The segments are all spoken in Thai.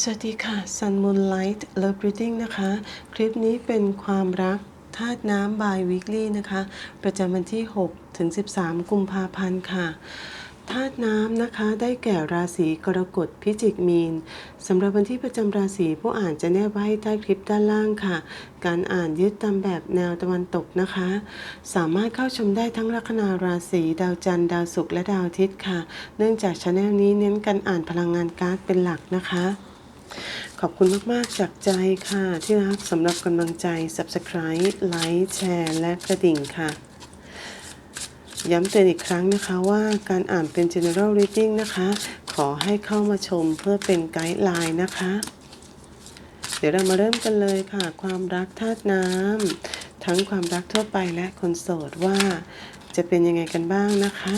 สวัสดีค่ะ Sun Moonlight Love Reading นะคะ คลิปนี้เป็นความรักธาตุน้ำ by weekly นะคะ ประจำวันที่ 6 ถึง 13 กุมภาพันธ์ค่ะธาตุน้ำนะคะได้แก่ราศีกรกฎพิจิกมีนสำหรับวันที่ประจำราศีผู้อ่านจะแนบไว้ใต้คลิปด้านล่างค่ะ การอ่านยึดตามแบบแนวตะวันตกนะคะ สามารถเข้าชมได้ทั้งลัคนาราศีดาวจันทร์ดาวศุกร์และดาวอาทิตย์ค่ะ เนื่องจากช anel นี้เน้นการอ่านพลังงานการ์ดเป็นหลักนะคะ ขอบคุณมาก ๆ จากใจค่ะที่รักสำหรับกำลังใจ Subscribe ไลค์แชร์และกระดิ่งค่ะ ย้ำเตือนอีกครั้งนะคะว่าการอ่านเป็น general reading นะคะ ขอให้เข้ามาชมเพื่อเป็นไกด์ไลน์นะคะ เดี๋ยวเรามาเริ่มกันเลยค่ะ ความรักธาตุน้ำทั้งความรักทั่วไปและคนโสดว่าจะเป็นยังไงกันบ้างนะคะ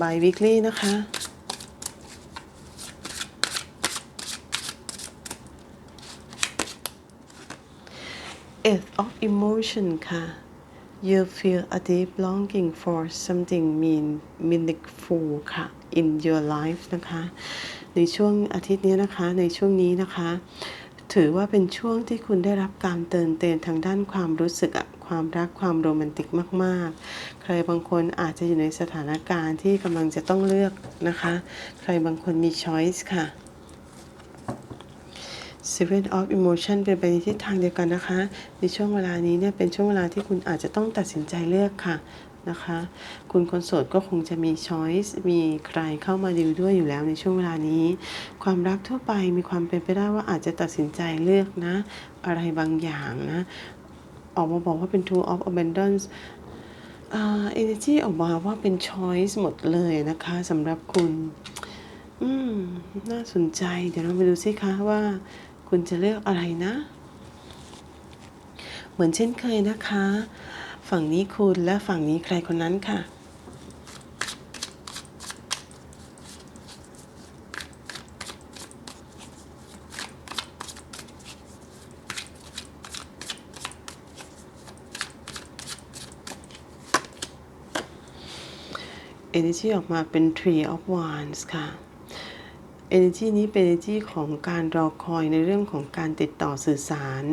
by weekly นะคะ Eighth of emotion ค่ะ you feel a deep longing for something mean meaningful ค่ะ in your life นะคะ ในช่วงอาทิตย์นี้นะคะ ในช่วงนี้นะคะ ถือว่าเป็นช่วงที่คุณได้รับการเตือนเตือนทางด้านความรู้สึกอะความรักความโรแมนติกมาก ๆ ใครบางคนอาจจะอยู่ในสถานการณ์ที่กำลังจะต้องเลือกนะคะ ใครบางคนมี choice ค่ะ Seven of Emotion เป็นไปในทิศทางเดียวกันนะคะ ในช่วงเวลานี้เนี่ยเป็นช่วงเวลาที่คุณอาจจะต้องตัดสินใจเลือกค่ะนะคะ คุณคนโสดก็คงจะมี choice มีใครเข้ามาดิวด้วยอยู่แล้วในช่วงเวลานี้ ความรักทั่วไปมีความเป็นไปได้ว่าอาจจะตัดสินใจเลือกนะ อะไรบางอย่างนะ ออกมาบอกว่าเป็น two of abundance อ่า energy ออกมาว่าเป็น choice หมดเลยนะคะสำหรับคุณ อืม น่าสนใจ เดี๋ยวเราไปดูสิคะว่า คุณจะเลือกอะไรนะ เหมือนเช่นเคยนะคะ ฝั่งนี้คุณและฝั่งนี้ใครคนนั้นค่ะ Energy ออกมาเป็น Tree of Wands ค่ะ Energy นี้เป็น Energy ของการรอคอยในเรื่องของการติดต่อสื่อสาร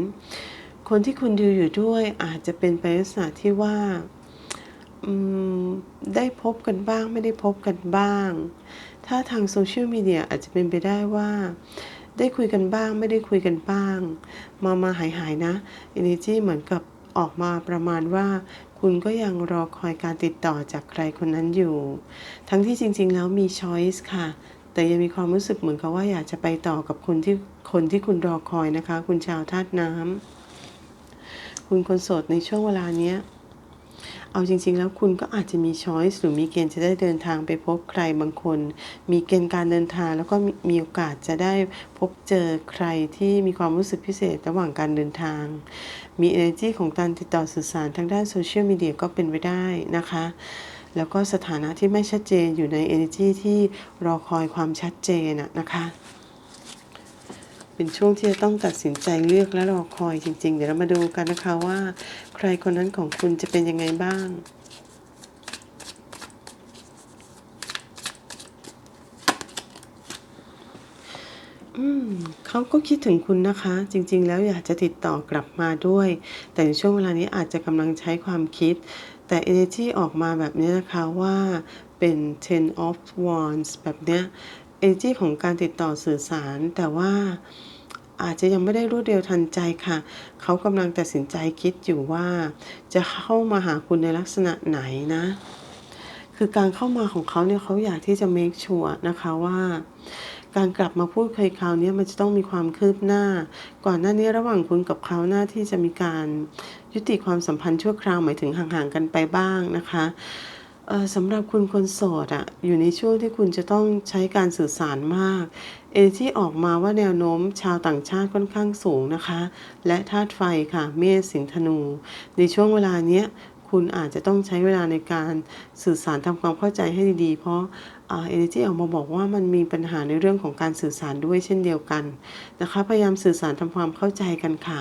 คนที่คุณดูอยู่ด้วยอาจจะเป็นไปลักษณะที่ว่าได้พบกันบ้างไม่ได้พบกันบ้าง ถ้าทางโซเชียลมีเดียอาจจะเป็นไปได้ว่า ได้คุยกันบ้างไม่ได้คุยกันบ้าง มามาหายหายนะ Energy เหมือนกับออกมาประมาณว่าคุณก็ยังรอคอยการติดต่อจากใครคนนั้นอยู่ ทั้งที่จริง ๆ แล้วมี choice ค่ะ แต่ยังมีความรู้สึกเหมือนกับว่าอยากจะไปต่อกับคนที่คนที่คุณรอคอยนะคะ คุณชาวธาตุน้ำคุณคนโสดในช่วงเวลาเนี้ยเอาจริง ๆ แล้วคุณก็อาจจะมีช้อยส์หรือมีเกณฑ์จะได้เดินทางไปพบใครบางคน มีเกณฑ์การเดินทางแล้วก็มีมีโอกาสจะได้พบเจอใครที่มีความรู้สึกพิเศษระหว่างการเดินทาง มี energy ของการติดต่อสื่อสารทางด้านโซเชียลมีเดียก็เป็นไปได้นะคะ แล้วก็สถานะที่ไม่ชัดเจนอยู่ใน energy ที่รอคอยความชัดเจนนะนะคะ เป็นช่วงที่จะต้องตัดสินใจเลือกและรอคอยจริง ๆ เดี๋ยวเรามาดูกันนะคะว่า ใครคนนั้นของคุณจะเป็นยังไงบ้างอืมเขาก็คิดถึงคุณนะคะ จริง ๆ แล้วอยากจะติดต่อกลับมาด้วย แต่ในช่วงเวลานี้อาจจะกำลังใช้ความคิด แต่ energy ออกมาแบบนี้นะคะว่าเป็น ten of wands แบบเนี้ย energy ของการติดต่อสื่อสาร แต่ว่าอาจจะยังไม่ได้รวดเร็วทันใจค่ะ เขากำลังตัดสินใจคิดอยู่ว่า จะเข้ามาหาคุณในลักษณะไหนนะ คือการเข้ามาของเขาเนี่ยเขาอยากที่จะ make sure นะคะว่า การกลับมาพูดคุยคราวนี้มันจะต้องมีความคืบหน้า ก่อนหน้านี้ระหว่างคุณกับเขาหน้าที่จะมีการยุติความสัมพันธ์ชั่วคราวหมายถึงห่างๆกันไปบ้างนะคะสำหรับคุณคนโสดอะอยู่ในช่วงที่คุณจะต้องใช้การสื่อสารมาก เอที่ออกมาว่าแนวโน้มชาวต่างชาติค่อนข้างสูงนะคะ และธาตุไฟค่ะ เมษสิงธนู ในช่วงเวลาเนี้ย คุณอาจจะต้องใช้เวลาในการสื่อสารทำความเข้าใจให้ดีๆ เพราะเอเนจีออกมาบอกว่ามันมีปัญหาในเรื่องของการสื่อสารด้วยเช่นเดียวกันนะคะ พยายามสื่อสารทำความเข้าใจกันค่ะ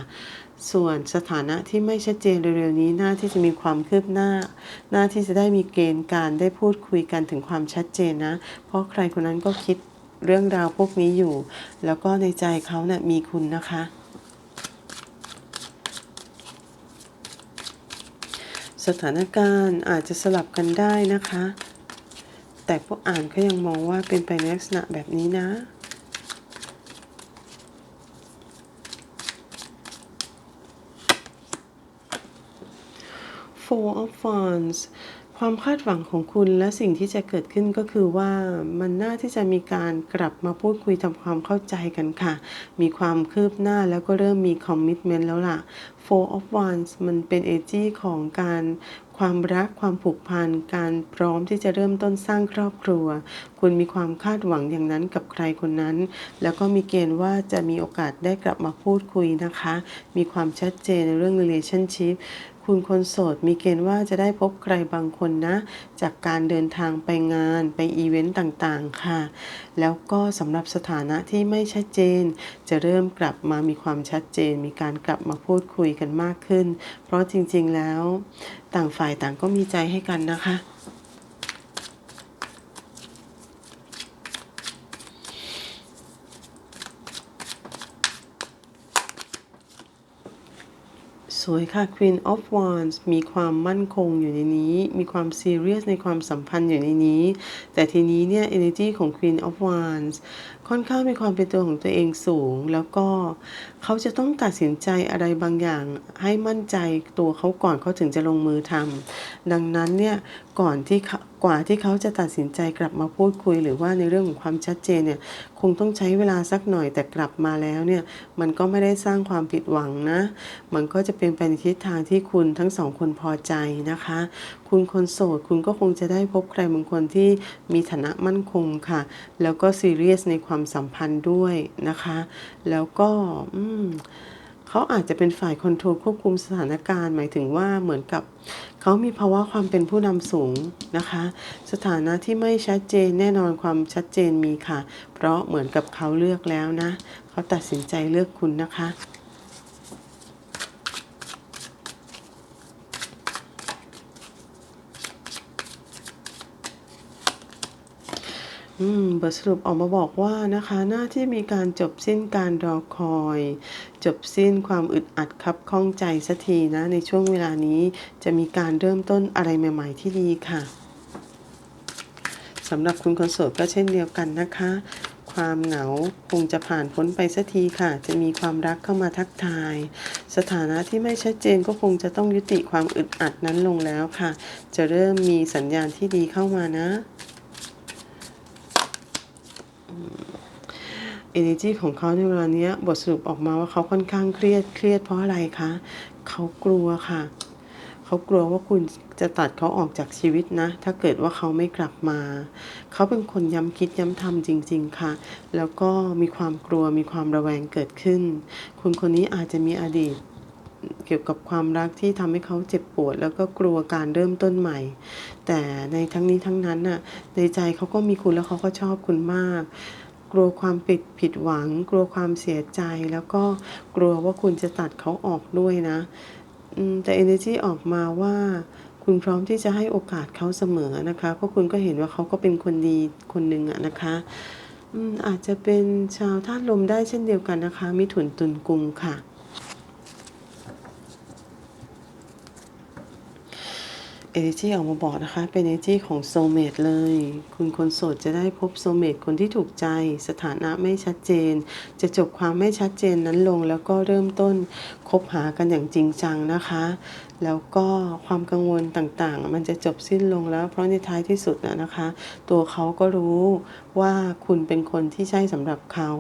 ส่วนสถานะที่ไม่ชัดเจนเร็วๆนี้น่าที่จะมีความคืบหน้า น่าที่จะได้มีเกณฑ์การได้พูดคุยกันถึงความชัดเจนนะ เพราะใครคนนั้นก็คิดเรื่องราวพวกนี้อยู่ แล้วก็ในใจเขาเนะ่ยมีคุณนะคะ สถานการณ์อาจจะสลับกันได้นะคะ แต่ผู้อ่านก็ยังมองว่าเป็นไปในลักษณะแบบนี้นะ Four of Wands ความคาดหวังของคุณและสิ่งที่จะเกิดขึ้นก็คือว่ามันน่าที่จะมีการกลับมาพูดคุยทำความเข้าใจกันค่ะ มีความคืบหน้าแล้วก็เริ่มมีคอมมิชเมนต์แล้วล่ะ Four of Wands มันเป็นเอจีของการความรักความผูกพันการพร้อมที่จะเริ่มต้นสร้างครอบครัว คุณมีความคาดหวังอย่างนั้นกับใครคนนั้น แล้วก็มีเกณฑ์ว่าจะมีโอกาสได้กลับมาพูดคุยนะคะ มีความชัดเจนในเรื่อง relationship คุณคนโสดมีเกณฑ์ว่าจะได้พบใครบางคนนะ จากการเดินทางไปงานไปอีเวนต์ต่างๆค่ะ แล้วก็สำหรับสถานะที่ไม่ชัดเจน จะเริ่มกลับมามีความชัดเจน มีการกลับมาพูดคุยกันมากขึ้น เพราะจริงๆแล้ว ต่างฝ่ายต่างก็มีใจให้กันนะคะ สวยค่ะ Queen of Wands มีความมั่นคงอยู่ในนี้ มีความซีเรียสในความสัมพันธ์อยู่ในนี้ แต่ทีนี้เนี่ย energy ของ Queen of Wands ค่อนข้างมีความเป็นตัวของตัวเองสูง แล้วก็เขาจะต้องตัดสินใจอะไรบางอย่าง ให้มั่นใจตัวเขาก่อนเขาถึงจะลงมือทำดังนั้นเนี่ย ก่อนที่ กว่าที่เขาจะตัดสินใจกลับมาพูดคุย หรือว่าในเรื่องของความชัดเจนเนี่ยคงต้องใช้เวลาสักหน่อยแต่กลับมาแล้วเนี่ยมันก็ไม่ได้สร้างความผิดหวังนะ มันก็จะเป็นไปในทิศทางที่คุณทั้งสองคนพอใจนะคะ คุณคนโสดคุณก็คงจะได้พบใครบางคนที่มีฐานะมั่นคงค่ะ แล้วก็ซีเรียสในความสัมพันธ์ด้วยนะคะ แล้วก็อืม เขาอาจจะเป็นฝ่ายคอนโทรลควบคุมสถานการณ์ หมายถึงว่าเหมือนกับเขามีภาวะความเป็นผู้นำสูงนะคะ สถานะที่ไม่ชัดเจนแน่นอนความชัดเจนมีค่ะ เพราะเหมือนกับเขาเลือกแล้วนะ เขาตัดสินใจเลือกคุณนะคะบทสรุปออกมาบอกว่านะคะ หน้าที่มีการจบสิ้นการรอคอย จบสิ้นความอึดอัดคับข้องใจสักทีนะ ในช่วงเวลานี้จะมีการเริ่มต้นอะไรใหม่ ๆ ที่ดีค่ะสำหรับคุณคนโสดก็เช่นเดียวกันนะคะ ความเหงาคงจะผ่านพ้นไปสักทีค่ะ จะมีความรักเข้ามาทักทาย สถานะที่ไม่ชัดเจนก็คงจะต้องยุติความอึดอัดนั้นลงแล้วค่ะ จะเริ่มมีสัญญาณที่ดีเข้ามานะ เอเนจีของเขาในเวลานี้บทสรุปออกมาว่าเขาค่อนข้างเครียดเครียดเพราะอะไรคะเขากลัวค่ะ เขากลัวว่าคุณจะตัดเขาออกจากชีวิตนะ ถ้าเกิดว่าเขาไม่กลับมา เขาเป็นคนย้ำคิดย้ำทำจริง ๆ ค่ะ แล้วก็มีความกลัวมีความระแวงเกิดขึ้น คุณคนนี้อาจจะมีอดีตเกี่ยวกับความรักที่ทำให้เขาเจ็บปวด แล้วก็กลัวการเริ่มต้นใหม่ แต่ในทั้งนี้ทั้งนั้นน่ะในใจเขาก็มีคุณแล้วเขาก็ชอบคุณมาก กลัวความผิดผิดหวัง กลัวความเสียใจแล้วก็กลัวว่าคุณจะตัดเขาออกด้วยนะแต่ energy ออกมาว่าคุณพร้อมที่จะให้โอกาสเขาเสมอนะคะ เพราะคุณก็เห็นว่าเขาก็เป็นคนดีคนหนึ่งอะนะคะอาจจะเป็นชาวธาตุลมได้เช่นเดียวกันนะคะ มิถุนตุลกุมค่ะ เอเนจีออกมาบอกนะคะ เป็นเอเนจีของโซเมตเลย คุณคนโสดจะได้พบโซเมตคนที่ถูกใจ สถานะไม่ชัดเจน จะจบความไม่ชัดเจนนั้นลง แล้วก็เริ่มต้นคบหากันอย่างจริงจังนะคะ แล้วก็ความกังวลต่างๆ มันจะจบสิ้นลงแล้ว เพราะในท้ายที่สุดนะคะ ตัวเขาก็รู้ว่าคุณเป็นคนที่ใช่สำหรับเขา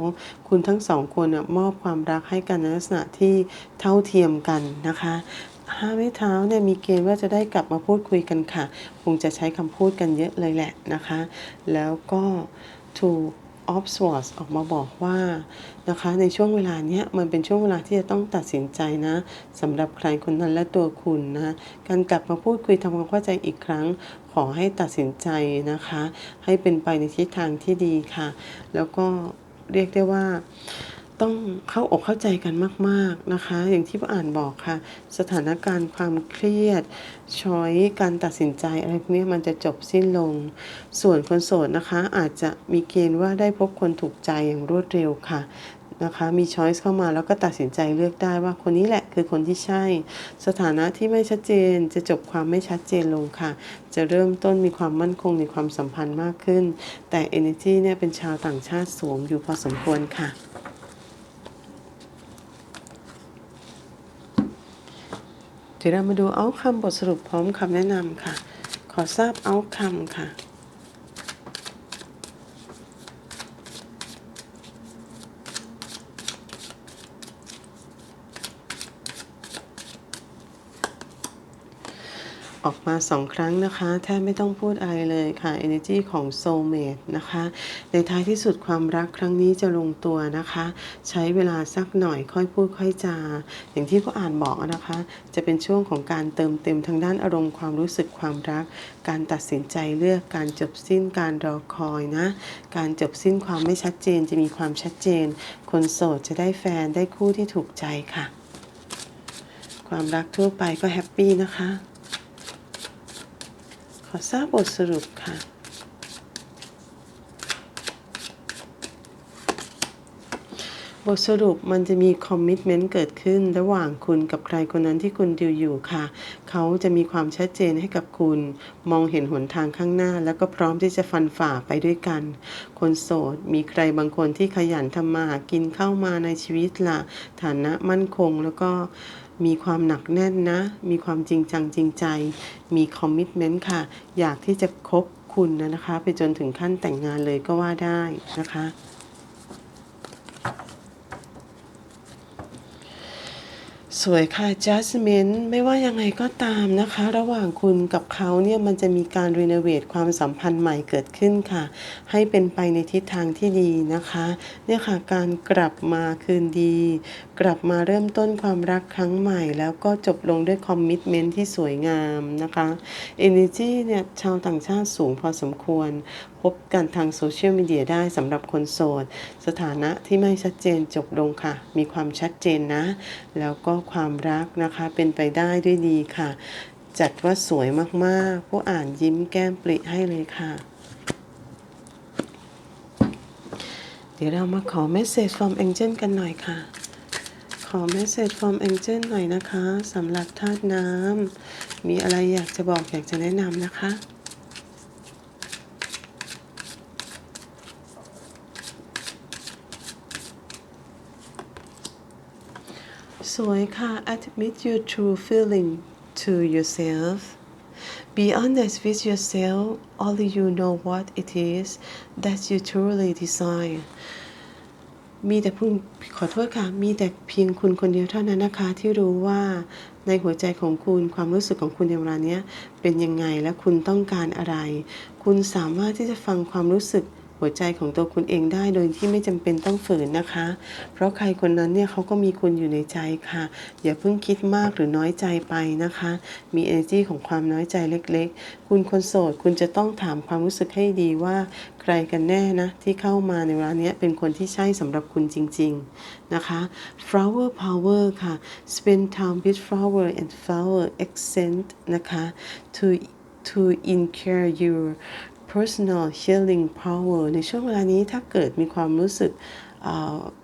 คุณทั้งสองคนมอบความรักให้กันในลักษณะที่เท่าเทียมกันนะคะ ห้าไม้เท้าเนี่ยมีเกณฑ์ว่าจะได้กลับมาพูดคุยกันค่ะ คงจะใช้คำพูดกันเยอะเลยแหละนะคะ แล้วก็ถูกออฟสวอตออกมาบอกว่านะคะ ในช่วงเวลาเนี้ยมันเป็นช่วงเวลาที่จะต้องตัดสินใจนะสำหรับใครคนนั้นและตัวคุณนะการกลับมาพูดคุยทำความเข้าใจอีกครั้งขอให้ตัดสินใจนะคะ ให้เป็นไปในทิศทางที่ดีค่ะ แล้วก็เรียกได้ว่า ต้องเข้าอกเข้าใจกันมาก ๆนะคะ อย่างที่ผู้อ่านบอกค่ะ สถานการณ์ความเครียดช้อยการตัดสินใจอะไรพวกนี้มันจะจบสิ้นลง ส่วนคนโสดนะคะ อาจจะมีเกณฑ์ว่าได้พบคนถูกใจอย่างรวดเร็วค่ะนะคะมีช้อยส์เข้ามาแล้วก็ตัดสินใจเลือกได้ว่าคนนี้แหละคือคนที่ใช่ สถานะที่ไม่ชัดเจนจะจบความไม่ชัดเจนลงค่ะ จะเริ่มต้นมีความมั่นคงในความสัมพันธ์มากขึ้น แต่ energy เนี่ยเป็นชาวต่างชาติสวมอยู่พอสมควรค่ะ เดี๋ยวเรามาดูเอาคำบทสรุปพร้อมคำแนะนำค่ะ ขอทราบเอาคำค่ะ ออกมาสองครั้งนะคะ แทบไม่ต้องพูดอะไรเลยค่ะ energy ของ soulmate นะคะ ในท้ายที่สุดความรักครั้งนี้จะลงตัวนะคะ ใช้เวลาสักหน่อยค่อยพูดค่อยจา อย่างที่เขาอ่านบอกนะคะ จะเป็นช่วงของการเติมเต็มทางด้านอารมณ์ความรู้สึกความรัก การตัดสินใจเลือกการจบสิ้นการรอคอยนะ การจบสิ้นความไม่ชัดเจนจะมีความชัดเจน คนโสดจะได้แฟนได้คู่ที่ถูกใจค่ะ ความรักทั่วไปก็แฮปปี้นะคะ ขอทราบบทสรุปค่ะ บทสรุปมันจะมีคอมมิชเมนต์เกิดขึ้น ระหว่างคุณกับใครคนนั้นที่คุณดิวอยู่ค่ะ เขาจะมีความชัดเจนให้กับคุณ มองเห็นหนทางข้างหน้า แล้วก็พร้อมที่จะฟันฝ่าไปด้วยกัน คนโสด มีใครบางคนที่ขยันทำมาหากินเข้ามาในชีวิตละฐานะมั่นคงแล้วก็ มีความหนักแน่นนะ มีความจริงจังจริงใจ มีคอมมิชเมนต์ค่ะ อยากที่จะคบคุณนะนะคะ ไปจนถึงขั้นแต่งงานเลยก็ว่าได้นะคะ สวยค่ะ Jasmine ไม่ว่ายังไงก็ตามนะคะ ระหว่างคุณกับเขาเนี่ยมันจะมีการรีโนเวทความสัมพันธ์ใหม่เกิดขึ้นค่ะ ให้เป็นไปในทิศทางที่ดีนะคะ เนี่ยค่ะการกลับมาคืนดี กลับมาเริ่มต้นความรักครั้งใหม่ แล้วก็จบลงด้วยคอมมิชเมนต์ที่สวยงามนะคะ Energy เนี่ยชาวต่างชาติสูงพอสมควร พบกันทางโซเชียลมีเดียได้สำหรับคนโสด สถานะที่ไม่ชัดเจนจบลงค่ะ มีความชัดเจนนะ แล้วก็ความรักนะคะเป็นไปได้ด้วยดีค่ะ จัดว่าสวยมากๆ ผู้อ่านยิ้มแก้มปริให้เลยค่ะ เดี๋ยวเรามาขอ message from angel กันหน่อยค่ะ ขอ message from angel หน่อยนะคะสำหรับธาตุน้ำมีอะไรอยากจะบอกอยากจะแนะนำนะคะ สวยค่ะ admit your true feeling to yourself be honest with yourself only you know what it is that you truly desire มีแต่คุณขอโทษค่ะ มีแต่เพียงคุณคนเดียวเท่านั้นนะคะ ที่รู้ว่าในหัวใจของคุณความรู้สึกของคุณในเวลานี้เป็นยังไงและคุณต้องการอะไร คุณสามารถที่จะฟังความรู้สึก หัวใจของตัวคุณเองได้โดยที่ไม่จำเป็นต้องฝืนนะคะ เพราะใครคนนั้นเนี่ยเขาก็มีคุณอยู่ในใจค่ะ อย่าเพิ่งคิดมากหรือน้อยใจไปนะคะ มี energy ของความน้อยใจเล็กๆ คุณคนโสดคุณจะต้องถามความรู้สึกให้ดีว่าใครกันแน่นะ ที่เข้ามาในเวลานี้เป็นคนที่ใช่สำหรับคุณจริง ๆ นะคะ flower power ค่ะ spend time with flower and flower accent นะคะ to to incur your personal healing power ในช่วงเวลานี้ถ้าเกิดมีความรู้สึก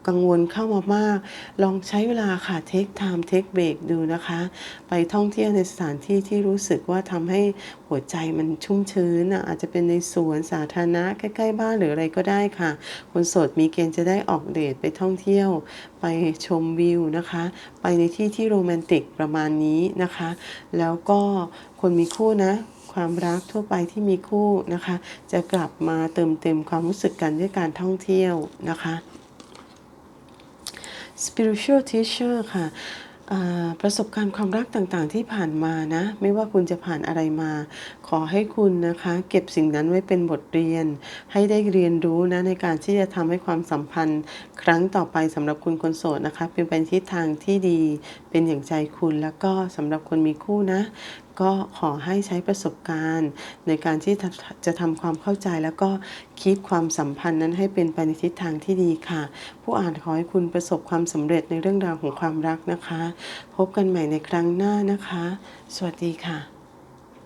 กังวลเข้ามามาก ลองใช้เวลาค่ะ take time take break ดูนะคะ ไปท่องเที่ยวในสถานที่ที่รู้สึกว่าทำให้หัวใจมันชุ่มชื้นอะอาจจะเป็นในสวนสาธารณะใกล้ๆ บ้านหรืออะไรก็ได้ค่ะ คนโสดมีเกณฑ์จะได้ออกเดทไปท่องเที่ยว ไปชมวิวนะคะ ไปในที่ที่โรแมนติกประมาณนี้นะคะ แล้วก็คนมีคู่นะ ความรักทั่วไปที่มีคู่นะคะ จะกลับมาเติมเต็มความรู้สึกกันด้วยการท่องเที่ยวนะคะ spiritual teacher ค่ะประสบการณ์ความรักต่างๆ ที่ผ่านมานะ ไม่ว่าคุณจะผ่านอะไรมา ขอให้คุณนะคะ เก็บสิ่งนั้นไว้เป็นบทเรียน ให้ได้เรียนรู้นะในการที่จะทำให้ความสัมพันธ์ ครั้งต่อไปสำหรับคุณคนโสดนะคะ เป็นไปในทิศทางที่ดีเป็นอย่างใจคุณแล้วก็สำหรับคนมีคู่นะ ก็ขอให้ใช้ประสบการณ์ ในการที่จะทำความเข้าใจแล้วก็คิดความสัมพันธ์นั้นให้เป็นไปในทิศทางที่ดีค่ะ ผู้อ่านขอให้คุณประสบความสำเร็จในเรื่องราวของความรักนะคะ พบกันใหม่ในครั้งหน้านะคะ สวัสดีค่ะ